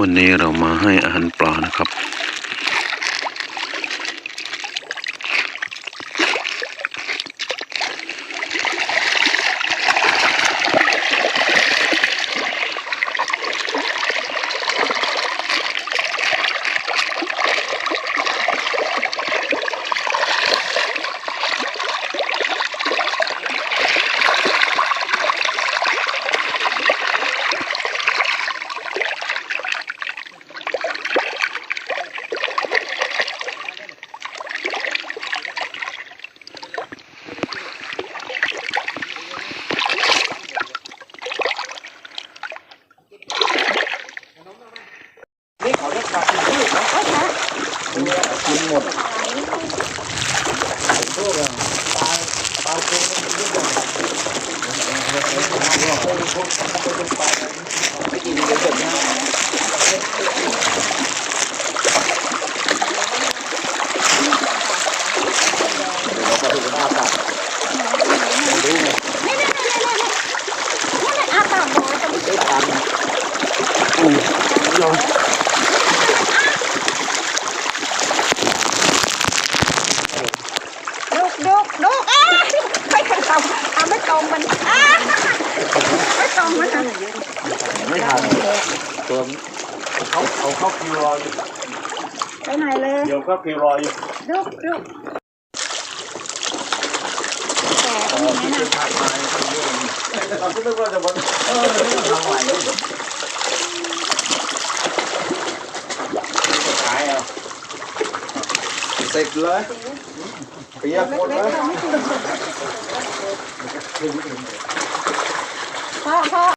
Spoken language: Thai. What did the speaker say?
วันนี้เรามาให้อาหารปลานะครับ กปลากินพืชนะกินหมดพวกปลาปลาตัวนี้มันเยอะไม่กินเยอะนะเราไปดูหน้าตาดูไงอาปาบอกจะไม่ได้ตังค์อืมยอม ดุกดุกดุกเอ๊ะไม่ตรงทำไม่ ตรงมันอะไม่ตรงมันไม่ทันตัวเขาเขาเข้าคิวรออยู่ไปไหนเลยเดี๋ยวเข้าคิวรออยู่ดุกดุกแต่เออที่เป็นทางมาเขาเยอะเราก็นึกว่าจะวันเออทางไหวขายเอาเสร็จเลยเปียกหมดเลย พ่อพ่อ